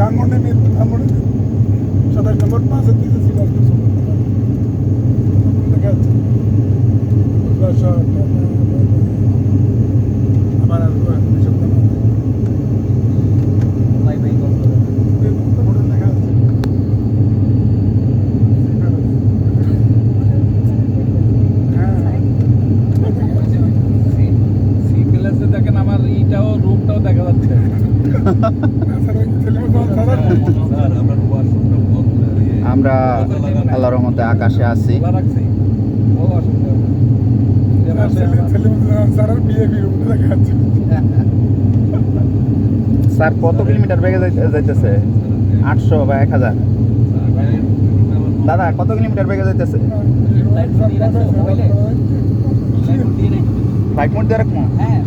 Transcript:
ধানমন্ডি মিল ধানমন্ডি সাতাশ নম্বর পাঁচের দিকে ছিল আর দেখা যাচ্ছে হ্যাঁ যাচ্ছে। সি দেখেন আমার ইটাও দেখা যাচ্ছে। আমরা আল্লাহর রহমতে আকাশে আছি। স্যার, কত কিলোমিটার বেগে যাইতেছে? আটশো বা এক হাজার? দাদা কত কিলোমিটার বেগে যাইতেছে? বাইক মোড দিয়ে রাখব? হ্যাঁ।